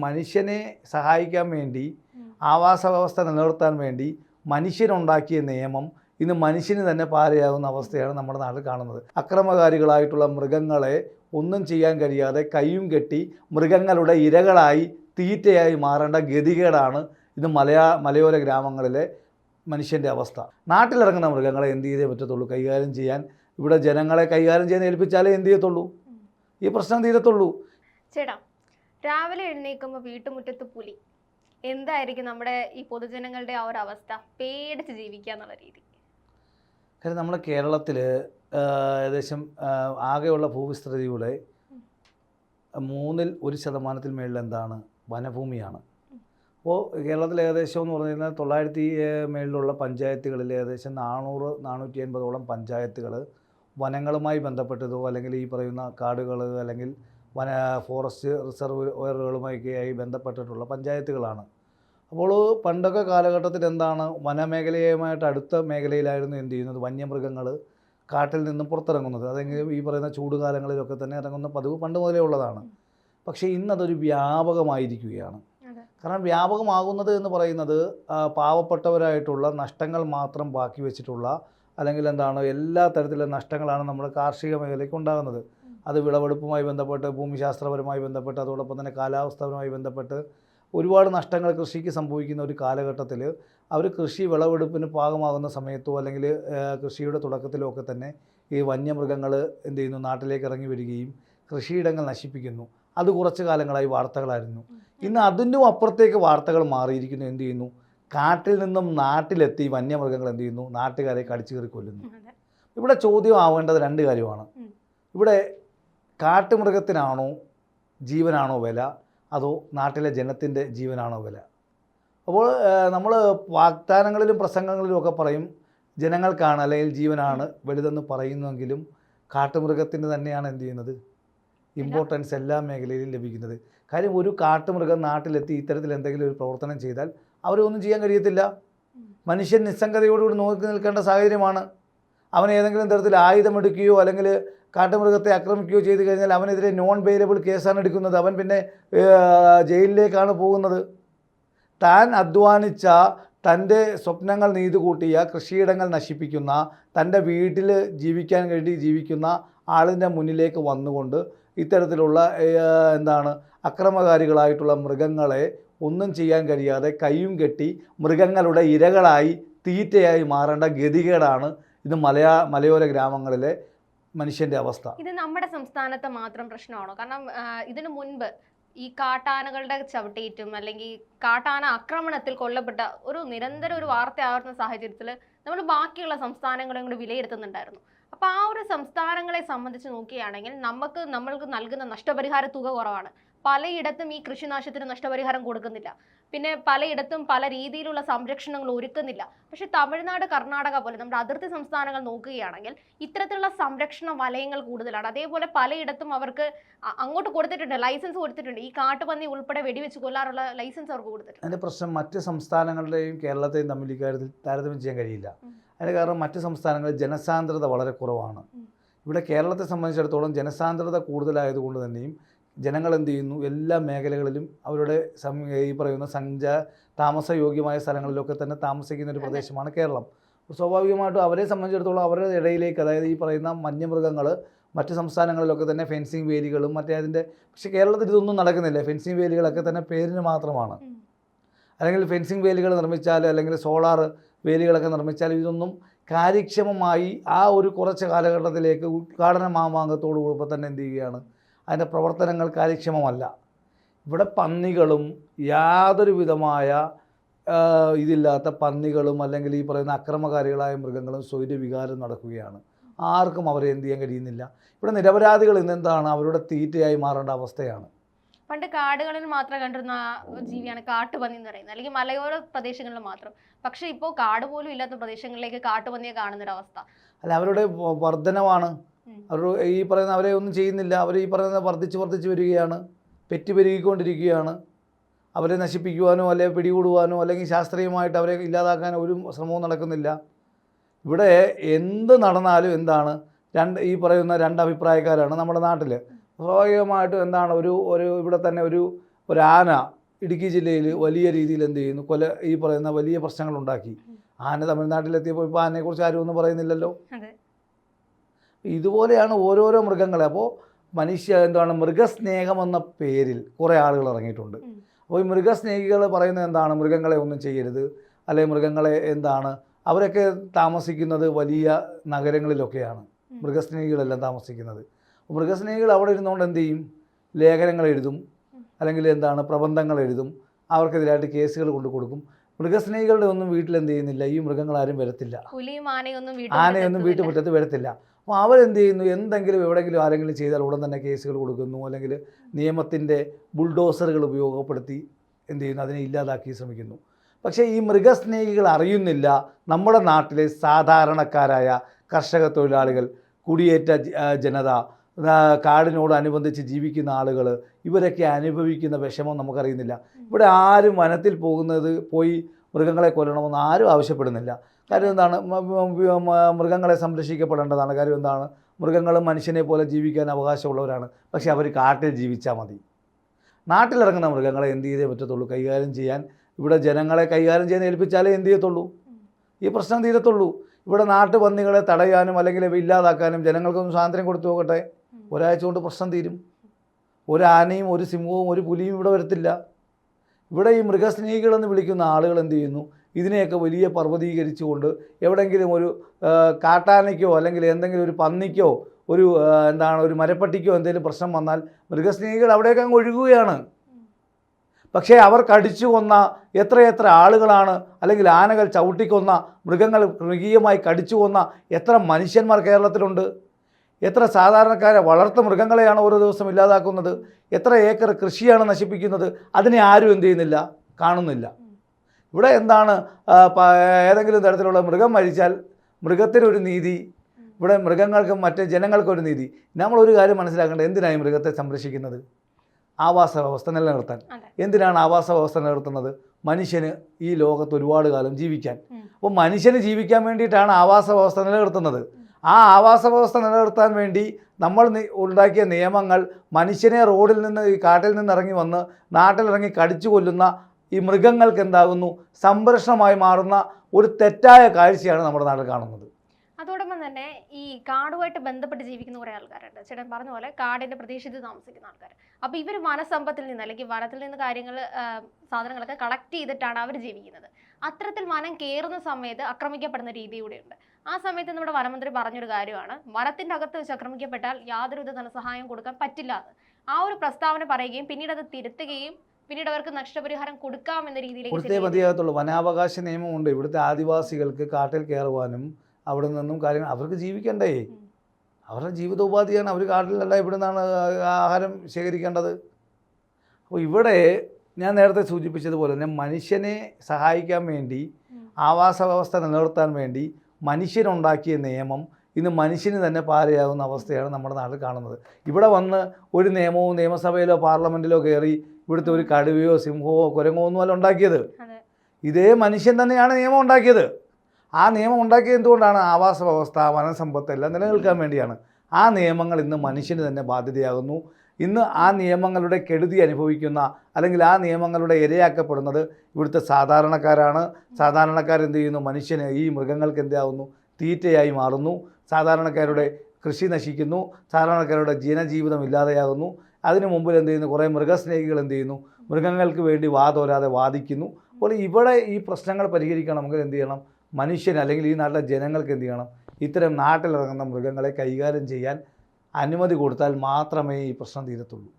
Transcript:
മനുഷ്യനെ സഹായിക്കാൻ വേണ്ടി ആവാസ വ്യവസ്ഥ നിലനിർത്താൻ വേണ്ടി മനുഷ്യനുണ്ടാക്കിയ നിയമം ഇന്ന് മനുഷ്യന് തന്നെ പാരയാകുന്ന അവസ്ഥയാണ് നമ്മുടെ നാട്ടിൽ കാണുന്നത്. അക്രമകാരികളായിട്ടുള്ള മൃഗങ്ങളെ ഒന്നും ചെയ്യാൻ കഴിയാതെ കൈയും കെട്ടി മൃഗങ്ങളുടെ ഇരകളായി തീറ്റയായി മാറേണ്ട ഗതികേടാണ് ഇന്ന് മലയാ മലയോര ഗ്രാമങ്ങളിലെ മനുഷ്യന്റെ അവസ്ഥ. നാട്ടിലിറങ്ങുന്ന മൃഗങ്ങളെ എന്ത് ചെയ്തേ പറ്റത്തുള്ളൂ? കൈകാര്യം ചെയ്യാൻ ഇവിടെ ജനങ്ങളെ കൈകാര്യം ചെയ്യാൻ ഏൽപ്പിച്ചാലേ എന്ത് ചെയ്യത്തുള്ളൂ? ഈ പ്രശ്നം തീരത്തുള്ളൂ. ചേട്ടാ രാവിലെ എഴുന്നേൽക്കുമ്പോൾ വീട്ടുമുറ്റത്ത് പുലി. എന്തായിരിക്കും നമ്മുടെ ഈ പൊതുജനങ്ങളുടെ ആ ഒരു അവസ്ഥ? പേടിച്ച് ജീവിക്കുക എന്നുള്ള രീതി. നമ്മുടെ കേരളത്തിൽ ഏകദേശം ആകെയുള്ള ഭൂവിസ്തൃതിയുടെ മൂന്നിൽ ഒരു ശതമാനത്തിൽ മേളിൽ എന്താണ്? വനഭൂമിയാണ്. അപ്പോൾ കേരളത്തിൽ ഏകദേശം എന്ന് പറഞ്ഞു കഴിഞ്ഞാൽ തൊള്ളായിരത്തി മേളിലുള്ള പഞ്ചായത്തുകളിൽ ഏകദേശം നാനൂറ് നാനൂറ്റി അൻപതോളം പഞ്ചായത്തുകൾ വനങ്ങളുമായി ബന്ധപ്പെട്ടതോ അല്ലെങ്കിൽ ഈ പറയുന്ന കാടുകൾ അല്ലെങ്കിൽ വന ഫോറസ്റ്റ് റിസർവ് ഓയറുകളുമൊക്കെയായി ബന്ധപ്പെട്ടിട്ടുള്ള പഞ്ചായത്തുകളാണ്. അപ്പോൾ പണ്ടൊക്കെ കാലഘട്ടത്തിൽ എന്താണ്? വനമേഖലയുമായിട്ട് അടുത്ത മേഖലയിലായിരുന്നു എന്ത് ചെയ്യുന്നത്? വന്യമൃഗങ്ങൾ കാട്ടിൽ നിന്നും പുറത്തിറങ്ങുന്നത്. അതെങ്കിലും ഈ പറയുന്ന ചൂടുകാലങ്ങളിലൊക്കെ തന്നെ ഇറങ്ങുന്ന പതിവ് പണ്ട് മുതലേ ഉള്ളതാണ്. പക്ഷേ ഇന്നതൊരു വ്യാപകമായിരിക്കുകയാണ്. കാരണം വ്യാപകമാകുന്നത് എന്ന് പറയുന്നത് പാവപ്പെട്ടവരായിട്ടുള്ള നഷ്ടങ്ങൾ മാത്രം ബാക്കി വെച്ചിട്ടുള്ള അല്ലെങ്കിൽ എന്താണ് എല്ലാ തരത്തിലുള്ള നഷ്ടങ്ങളാണ് നമ്മുടെ കാർഷിക മേഖലയ്ക്ക് ഉണ്ടാകുന്നത്. അത് വിളവെടുപ്പുമായി ബന്ധപ്പെട്ട് ഭൂമിശാസ്ത്രപരമായി ബന്ധപ്പെട്ട് അതോടൊപ്പം തന്നെ കാലാവസ്ഥപരമായി ബന്ധപ്പെട്ട് ഒരുപാട് നഷ്ടങ്ങൾ കൃഷിക്ക് സംഭവിക്കുന്ന ഒരു കാലഘട്ടത്തിൽ അവർ കൃഷി വിളവെടുപ്പിന് പാകമാകുന്ന സമയത്തോ അല്ലെങ്കിൽ കൃഷിയുടെ തുടക്കത്തിലോ ഒക്കെ തന്നെ ഈ വന്യമൃഗങ്ങൾ എന്ത് ചെയ്യുന്നു? നാട്ടിലേക്ക് ഇറങ്ങി വരികയും കൃഷിയിടങ്ങൾ നശിപ്പിക്കുന്നു. അത് കുറച്ച് കാലങ്ങളായി വാർത്തകളായിരുന്നു. ഇന്ന് അതിനും അപ്പുറത്തേക്ക് വാർത്തകൾ മാറിയിരിക്കുന്നു. എന്ത് ചെയ്യുന്നു? കാട്ടിൽ നിന്നും നാട്ടിലെത്തി വന്യമൃഗങ്ങൾ എന്ത് ചെയ്യുന്നു? നാട്ടുകാരെ കടിച്ചു കയറി കൊല്ലുന്നു. ഇവിടെ ചോദ്യം ആവേണ്ടത് രണ്ട് കാര്യമാണ്. ഇവിടെ കാട്ടുമൃഗത്തിനാണോ ജീവനാണോ വില? അതോ നാട്ടിലെ ജനത്തിന്റെ ജീവനാണോ വില? അപ്പോൾ നമ്മൾ വാഗ്ദാനങ്ങളിലും പ്രസംഗങ്ങളിലും ഒക്കെ പറയും ജനങ്ങൾക്കാണ് അല്ലെങ്കിൽ ജീവനാണ് വലുതെന്ന് പറയുന്നെങ്കിലും കാട്ടുമൃഗത്തിന് തന്നെയാണ് എന്ത് ചെയ്യുന്നത്? ഇമ്പോർട്ടൻസ് എല്ലാ മേഖലയിലും ലഭിക്കുന്നത്. കാര്യം ഒരു കാട്ടുമൃഗം നാട്ടിലെത്തി ഇത്തരത്തിൽ എന്തെങ്കിലും ഒരു പ്രവർത്തനം ചെയ്താൽ അവരൊന്നും ചെയ്യാൻ കഴിയത്തില്ല. മനുഷ്യൻ നിസ്സംഗതയോടുകൂടി നോക്കി നിൽക്കേണ്ട സാഹചര്യമാണ്. അവൻ ഏതെങ്കിലും തരത്തിൽ ആയുധമെടുക്കുകയോ അല്ലെങ്കിൽ കാട്ടുമൃഗത്തെ ആക്രമിക്കുകയോ ചെയ്തു കഴിഞ്ഞാൽ അവനെതിരെ നോൺ ബെയിലബിൾ കേസാണ് എടുക്കുന്നത്. അവൻ പിന്നെ ജയിലിലേക്കാണ് പോകുന്നത്. താൻ അധ്വാനിച്ച തന്റെ സ്വപ്നങ്ങൾ നെയ്തു കൂട്ടിയ കൃഷിയിടങ്ങൾ നശിപ്പിക്കുന്ന തന്റെ വീട്ടിൽ ജീവിക്കാൻ വേണ്ടി ജീവിക്കുന്ന ആളിന്റെ മുന്നിലേക്ക് വന്നുകൊണ്ട് ഇത്തരത്തിലുള്ള എന്താണ് അക്രമകാരികളായിട്ടുള്ള മൃഗങ്ങളെ ഒന്നും ചെയ്യാൻ കഴിയാതെ കൈയും കെട്ടി മൃഗങ്ങളുടെ ഇരകളായി തീറ്റയായി മാറേണ്ട ഗതികേടാണ് ഇത് മലയാ മലയോര ഗ്രാമങ്ങളിലെ മനുഷ്യന്റെ അവസ്ഥ. ഇത് നമ്മുടെ സംസ്ഥാനത്തെ മാത്രം പ്രശ്നമാണോ? കാരണം ഇതിനു മുൻപ് ഈ കാട്ടാനകളുടെ ചവിട്ടേറ്റും അല്ലെങ്കിൽ കാട്ടാന ആക്രമണത്തിൽ കൊല്ലപ്പെട്ട ഒരു നിരന്തര ഒരു വാർത്തയാവുന്ന സാഹചര്യത്തിൽ നമ്മൾ ബാക്കിയുള്ള സംസ്ഥാനങ്ങളും കൂടി വിലയിരുത്തുന്നുണ്ടായിരുന്നു. അപ്പോൾ ആ ഒരു സംസ്ഥാനങ്ങളെ സംബന്ധിച്ച് നോക്കുകയാണെങ്കിൽ നമുക്ക് നമ്മൾക്ക് നൽകുന്ന നഷ്ടപരിഹാര തുക കുറവാണ്. പലയിടത്തും ഈ കൃഷിനാശത്തിന് നഷ്ടപരിഹാരം കൊടുക്കുന്നില്ല. പിന്നെ പലയിടത്തും പല രീതിയിലുള്ള സംരക്ഷണങ്ങൾ ഒരുക്കുന്നില്ല. പക്ഷെ തമിഴ്നാട് കർണാടക പോലെ നമ്മുടെ അതിർത്തി സംസ്ഥാനങ്ങൾ നോക്കുകയാണെങ്കിൽ ഇത്തരത്തിലുള്ള സംരക്ഷണ വലയങ്ങൾ കൂടുതലാണ്. അതേപോലെ പലയിടത്തും അവർക്ക് അങ്ങോട്ട് കൊടുത്തിട്ടുണ്ട് ലൈസൻസ് കൊടുത്തിട്ടുണ്ട്. ഈ കാട്ടുപന്നി ഉൾപ്പെടെ വെടിവെച്ച് കൊല്ലാറുള്ള ലൈസൻസ് അവർക്ക് കൊടുത്തിട്ടുണ്ട്. അതിന്റെ പ്രശ്നം മറ്റ് സംസ്ഥാനങ്ങളുടെയും കേരളത്തെയും തമ്മിൽ ഇക്കാര്യത്തിൽ താരതമ്യം ചെയ്യാൻ കഴിയില്ല. അതിന് കാരണം മറ്റ് സംസ്ഥാനങ്ങളിൽ ജനസാന്ദ്രത വളരെ കുറവാണ്. ഇവിടെ കേരളത്തെ സംബന്ധിച്ചിടത്തോളം ജനസാന്ദ്രത കൂടുതലായതുകൊണ്ട് തന്നെയും ജനങ്ങൾ എന്ത് ചെയ്യുന്നു? എല്ലാ മേഖലകളിലും അവരുടെ ഈ പറയുന്ന സഞ്ചാ താമസയോഗ്യമായ സ്ഥലങ്ങളിലൊക്കെ തന്നെ താമസിക്കുന്ന ഒരു. പ്രദേശമാണ് കേരളം. സ്വാഭാവികമായിട്ടും അവരെ സംബന്ധിച്ചിടത്തോളം അവരുടെ ഇടയിലേക്ക് അതായത് ഈ പറയുന്ന വന്യമൃഗങ്ങൾ മറ്റ് സംസ്ഥാനങ്ങളിലൊക്കെ തന്നെ ഫെൻസിങ് വേലികളും മറ്റേ അതിന്റെ പക്ഷേ കേരളത്തിൽ ഇതൊന്നും നടക്കുന്നില്ല. ഫെൻസിങ് വേലികളൊക്കെ തന്നെ പേരിന് മാത്രമാണ്. അല്ലെങ്കിൽ ഫെൻസിങ് വേലികൾ നിർമ്മിച്ചാൽ അല്ലെങ്കിൽ സോളാർ വേലികളൊക്കെ നിർമ്മിച്ചാൽ ഇതൊന്നും കാര്യക്ഷമമായി ആ ഒരു കുറച്ച് കാലഘട്ടത്തിലേക്ക് ഉദ്ഘാടന മാമാങ്കത്തോടു കൂടി തന്നെ എന്ത് ചെയ്യുകയാണ്? അതിന്റെ പ്രവർത്തനങ്ങൾ കാര്യക്ഷമമല്ല. ഇവിടെ പന്നികളും യാതൊരു വിധമായ ഇതില്ലാത്ത പന്നികളും അല്ലെങ്കിൽ ഈ പറയുന്ന അക്രമകാരികളായ മൃഗങ്ങളും സ്വൈര്യവികാരം നടക്കുകയാണ്. ആർക്കും അവരെ എന്ത് ചെയ്യാൻ കഴിയുന്നില്ല. ഇവിടെ നിരപരാധികൾ ഇന്നെന്താണ്? അവരുടെ തീറ്റയായി മാറേണ്ട അവസ്ഥയാണ്. പണ്ട് കാടുകളിൽ മാത്രം കണ്ടിരുന്ന ജീവിയാണ് കാട്ടുപന്നി എന്ന് പറയുന്നത്. അല്ലെങ്കിൽ മലയോര പ്രദേശങ്ങളിൽ മാത്രം. പക്ഷേ ഇപ്പോൾ കാട് പോലും ഇല്ലാത്ത പ്രദേശങ്ങളിലേക്ക് കാട്ടുപന്നിയെ കാണുന്നൊരവസ്ഥ. അല്ല അവരുടെ വ- വർധനവാണ്. ഉം. അവർ ഈ പറയുന്ന അവരെ ഒന്നും ചെയ്യുന്നില്ല. അവർ ഈ പറയുന്ന വർദ്ധിച്ച് വർദ്ധിച്ച് വരികയാണ്. പെറ്റ് പെരുകിക്കൊണ്ടിരിക്കുകയാണ് അവരെ നശിപ്പിക്കുവാനോ അല്ലെങ്കിൽ പിടികൂടുവാനോ അല്ലെങ്കിൽ ശാസ്ത്രീയമായിട്ട് അവരെ ഇല്ലാതാക്കാനോ ഒരു ശ്രമവും നടക്കുന്നില്ല. ഇവിടെ എന്ത് നടന്നാലും എന്താണ്? രണ്ട് ഈ പറയുന്ന രണ്ട് അഭിപ്രായക്കാരാണ് നമ്മുടെ നാട്ടിൽ സ്വാഭാവികമായിട്ടും എന്താണ്? ഒരു ഒരു ഇവിടെ തന്നെ ഒരു ഒരു ആന ഇടുക്കി ജില്ലയിൽ വലിയ രീതിയിൽ എന്ത് ചെയ്യുന്നു? കൊല ഈ പറയുന്ന വലിയ പ്രശ്നങ്ങൾ ഉണ്ടാക്കി. ആന തമിഴ്നാട്ടിലെത്തിയപ്പോൾ ഇപ്പോൾ ആനയെക്കുറിച്ച് ആരും ഒന്നും പറയുന്നില്ലല്ലോ. ഇതുപോലെയാണ് ഓരോരോ മൃഗങ്ങളെ. അപ്പോൾ മനുഷ്യ എന്താണ് മൃഗസ്നേഹം എന്ന പേരിൽ കുറേ ആളുകൾ ഇറങ്ങിയിട്ടുണ്ട്. അപ്പോൾ ഈ മൃഗസ്നേഹികൾ പറയുന്നത് എന്താണ്? മൃഗങ്ങളെ ഒന്നും ചെയ്യരുത്. അല്ലെങ്കിൽ മൃഗങ്ങളെ എന്താണ്? അവരൊക്കെ താമസിക്കുന്നത് വലിയ നഗരങ്ങളിലൊക്കെയാണ്. മൃഗസ്നേഹികളെല്ലാം താമസിക്കുന്നത്. മൃഗസ്നേഹികൾ അവിടെ ഇരുന്നുകൊണ്ട് എന്ത് ചെയ്യും? ലേഖനങ്ങൾ എഴുതും. അല്ലെങ്കിൽ എന്താണ്? പ്രബന്ധങ്ങൾ എഴുതും. അവർക്കെതിരായിട്ട് കേസുകൾ കൊണ്ടു കൊടുക്കും. മൃഗസ്നേഹികളുടെ ഒന്നും വീട്ടിൽ എന്ത് ചെയ്യുന്നില്ല. ഈ മൃഗങ്ങൾ മൃഗങ്ങളാരും വരത്തില്ല. ആനയൊന്നും വീട്ടുമുറ്റത്ത് വരത്തില്ല. അപ്പോൾ അവരെന്ത് ചെയ്യുന്നു എന്തെങ്കിലും എവിടെയെങ്കിലും ആരെങ്കിലും ചെയ്താൽ ഉടൻ തന്നെ കേസുകൾ കൊടുക്കുന്നു. അല്ലെങ്കിൽ നിയമത്തിന്റെ ബുൾഡോസറുകൾ ഉപയോഗപ്പെടുത്തി എന്ത് ചെയ്യുന്നു അതിനെ ഇല്ലാതാക്കി ശ്രമിക്കുന്നു. പക്ഷേ ഈ മൃഗസ്നേഹികൾ അറിയുന്നില്ല. നമ്മുടെ നാട്ടിലെ സാധാരണക്കാരായ കർഷക തൊഴിലാളികൾ കുടിയേറ്റ ജനത കാടിനോടനുബന്ധിച്ച് ജീവിക്കുന്ന ആളുകൾ ഇവരൊക്കെ അനുഭവിക്കുന്ന വിഷമം നമുക്കറിയുന്നില്ല. ഇവിടെ ആരും വനത്തിൽ പോകുന്നത് പോയി മൃഗങ്ങളെ കൊല്ലണമെന്ന് ആരും ആവശ്യപ്പെടുന്നില്ല. കാര്യം എന്താണ്? മൃഗങ്ങളെ സംരക്ഷിക്കപ്പെടേണ്ടതാണ്. കാര്യം എന്താണ്? മൃഗങ്ങളും മനുഷ്യനെ പോലെ ജീവിക്കാൻ അവകാശമുള്ളവരാണ്. പക്ഷേ അവർ കാട്ടിൽ ജീവിച്ചാൽ മതി. നാട്ടിലിറങ്ങുന്ന മൃഗങ്ങളെ എന്ത് ചെയ്തേ പറ്റത്തുള്ളൂ? കൈകാര്യം ചെയ്യാൻ ഇവിടെ ജനങ്ങളെ കൈകാര്യം ചെയ്യാൻ ഏൽപ്പിച്ചാലേ എന്ത് ചെയ്യത്തുള്ളൂ? ഈ പ്രശ്നം തീരത്തുള്ളൂ ഇവിടെ നാട്ടുപന്നികളെ തടയാനും അല്ലെങ്കിൽ ഇല്ലാതാക്കാനും ജനങ്ങൾക്കൊന്നും സ്വാതന്ത്ര്യം കൊടുത്തു നോക്കട്ടെ. ഒരാഴ്ച കൊണ്ട് പ്രശ്നം തീരും. ഒരു ആനയും ഒരു സിംഹവും ഒരു പുലിയും ഇവിടെ വരത്തില്ല. ഇവിടെ ഈ മൃഗസ്നേഹികളെന്ന് വിളിക്കുന്ന ആളുകൾ എന്ത് ചെയ്യുന്നു? ഇതിനെയൊക്കെ വലിയ പർവതീകരിച്ചുകൊണ്ട് എവിടെയെങ്കിലും ഒരു കാട്ടാനയ്ക്കോ അല്ലെങ്കിൽ എന്തെങ്കിലും ഒരു പന്നിക്കോ ഒരു എന്താണ് ഒരു മരപ്പട്ടിക്കോ എന്തെങ്കിലും പ്രശ്നം വന്നാൽ മൃഗസ്നേഹികൾ അവിടെയൊക്കെ അങ്ങ് ഒഴുകുകയാണ്. പക്ഷേ അവർ കടിച്ചു കൊന്ന എത്രയെത്ര ആളുകളാണ് അല്ലെങ്കിൽ ആനകൾ ചവിട്ടിക്കൊന്ന മൃഗങ്ങൾ മൃഗീയമായി കടിച്ചു കൊന്ന എത്ര മനുഷ്യന്മാർ കേരളത്തിലുണ്ട്? എത്ര സാധാരണക്കാരെ വളർത്ത മൃഗങ്ങളെയാണ് ഓരോ ദിവസം ഇല്ലാതാക്കുന്നത്? എത്ര ഏക്കർ കൃഷിയാണ് നശിപ്പിക്കുന്നത്? അതിനെ ആരും എന്ത് ചെയ്യുന്നില്ല? കാണുന്നില്ല. ഇവിടെ എന്താണ് ഏതെങ്കിലും തരത്തിലുള്ള മൃഗം മരിച്ചാൽ മൃഗത്തിനൊരു നീതി ഇവിടെ മൃഗങ്ങൾക്കും മറ്റ് ജനങ്ങൾക്കൊരു നീതി. നമ്മളൊരു കാര്യം മനസ്സിലാക്കേണ്ടത് എന്തിനായി മൃഗത്തെ സംരക്ഷിക്കുന്നത്? ആവാസ വ്യവസ്ഥ നിലനിർത്താൻ. എന്തിനാണ് ആവാസ വ്യവസ്ഥ നിലനിർത്തുന്നത്? മനുഷ്യന് ഈ ലോകത്ത് ഒരുപാട് കാലം ജീവിക്കാൻ. അപ്പോൾ മനുഷ്യന് ജീവിക്കാൻ വേണ്ടിയിട്ടാണ് ആവാസ വ്യവസ്ഥ നിലനിർത്തുന്നത്. ആ ആവാസ വ്യവസ്ഥ നിലനിർത്താൻ വേണ്ടി നമ്മൾ ഉണ്ടാക്കിയ നിയമങ്ങൾ മനുഷ്യനെ റോഡിൽ നിന്ന് ഈ കാട്ടിൽ നിന്ന് ഇറങ്ങി വന്ന് നാട്ടിലിറങ്ങി കടിച്ചു കൊല്ലുന്ന ഈ മൃഗങ്ങൾക്ക് എന്താകുന്നു? സംരക്ഷണമായി മാറുന്ന ഒരു തെറ്റായ കാഴ്ചയാണ് നമ്മുടെ നാട്ടിൽ കാണുന്നത്. അതോടൊപ്പം തന്നെ ഈ കാടുമായിട്ട് ബന്ധപ്പെട്ട് ജീവിക്കുന്ന കുറെ ആൾക്കാരുണ്ട്. ചേട്ടൻ പറഞ്ഞ പോലെ കാടിന്റെ പ്രദേശത്ത് താമസിക്കുന്ന ആൾക്കാർ. അപ്പൊ ഇവർ വനസമ്പത്തിൽ നിന്ന് അല്ലെങ്കിൽ വനത്തിൽ നിന്ന് കാര്യങ്ങൾ സാധനങ്ങളൊക്കെ കളക്ട് ചെയ്തിട്ടാണ് അവർ ജീവിക്കുന്നത്. അത്തരത്തിൽ വനം കയറുന്ന സമയത്ത് ആക്രമിക്കപ്പെടുന്ന രീതി കൂടെയുണ്ട്. ആ സമയത്ത് നമ്മുടെ വനമന്ത്രി പറഞ്ഞൊരു കാര്യമാണ്. വനത്തിന്റെ അകത്ത് വെച്ച് ആക്രമിക്കപ്പെട്ടാൽ യാതൊരുവിധ ധനസഹായം കൊടുക്കാൻ പറ്റില്ല ആ ഒരു പ്രസ്താവന പറയുകയും പിന്നീട് അത് തിരുത്തുകയും പിന്നീട് അവർക്ക് നഷ്ടപരിഹാരം കൊടുക്കാം എന്ന രീതിയിലേക്ക് കൊടുത്തേ മതിയാകത്തുള്ളൂ. വനാവകാശ നിയമമുണ്ട് ഇവിടുത്തെ ആദിവാസികൾക്ക് കാട്ടിൽ കയറുവാനും അവിടെ നിന്നും കാര്യങ്ങൾ അവർക്ക് ജീവിക്കണ്ടേ? അവരുടെ ജീവിതോപാധിയാണ് അവർ കാട്ടിലല്ല ഇവിടെ നിന്നാണ് ആഹാരം ശേഖരിക്കേണ്ടത്. അപ്പോൾ ഇവിടെ ഞാൻ നേരത്തെ സൂചിപ്പിച്ചതുപോലെ തന്നെ മനുഷ്യനെ സഹായിക്കാൻ വേണ്ടി ആവാസ വ്യവസ്ഥ നിലനിർത്താൻ വേണ്ടി മനുഷ്യനുണ്ടാക്കിയ നിയമം ഇന്ന് മനുഷ്യന് തന്നെ പാരയാകുന്ന അവസ്ഥയാണ് നമ്മുടെ നാട്ടിൽ കാണുന്നത്. ഇവിടെ വന്ന് ഒരു നിയമവും നിയമസഭയിലോ പാർലമെന്റിലോ കയറി ഇവിടുത്തെ ഒരു കടുവയോ സിംഹമോ കുരങ്ങോ ഒന്നും അല്ല ഉണ്ടാക്കിയത്. ഇതേ മനുഷ്യൻ തന്നെയാണ് നിയമം ഉണ്ടാക്കിയത്. ആ നിയമം ഉണ്ടാക്കിയത് എന്തുകൊണ്ടാണ്? ആവാസ വ്യവസ്ഥ വനസമ്പത്ത് എല്ലാം നിലനിൽക്കാൻ വേണ്ടിയാണ്. ആ നിയമങ്ങൾ ഇന്ന് മനുഷ്യന് തന്നെ ബാധ്യതയാകുന്നു. ഇന്ന് ആ നിയമങ്ങളുടെ കെടുതി അനുഭവിക്കുന്ന അല്ലെങ്കിൽ ആ നിയമങ്ങളുടെ ഇരയാക്കപ്പെടുന്നത് ഇവിടുത്തെ സാധാരണക്കാരാണ്. സാധാരണക്കാരെന്ത് ചെയ്യുന്നു? മനുഷ്യന് ഈ മൃഗങ്ങൾക്ക് എന്താകുന്നു തീറ്റയായി മാറുന്നു. സാധാരണക്കാരുടെ കൃഷി നശിക്കുന്നു. സാധാരണക്കാരുടെ ജനജീവിതം ഇല്ലാതെയാകുന്നു. അതിനു മുമ്പിൽ എന്ത് ചെയ്യുന്നു? കുറേ മൃഗസ്നേഹികൾ എന്ത് ചെയ്യുന്നു? മൃഗങ്ങൾക്ക് വേണ്ടി വാതോരാതെ വാദിക്കുന്നു. അപ്പോൾ ഇവിടെ ഈ പ്രശ്നങ്ങൾ പരിഹരിക്കണമെങ്കിൽ എന്ത് ചെയ്യണം? മനുഷ്യൻ അല്ലെങ്കിൽ ഈ നാട്ടിലെ ജനങ്ങൾക്ക് എന്ത് ചെയ്യണം? ഇത്തരം നാട്ടിലിറങ്ങുന്ന മൃഗങ്ങളെ കൈകാര്യം ചെയ്യാൻ അനുമതി കൊടുത്താൽ മാത്രമേ ഈ പ്രശ്നം തീരത്തുള്ളൂ.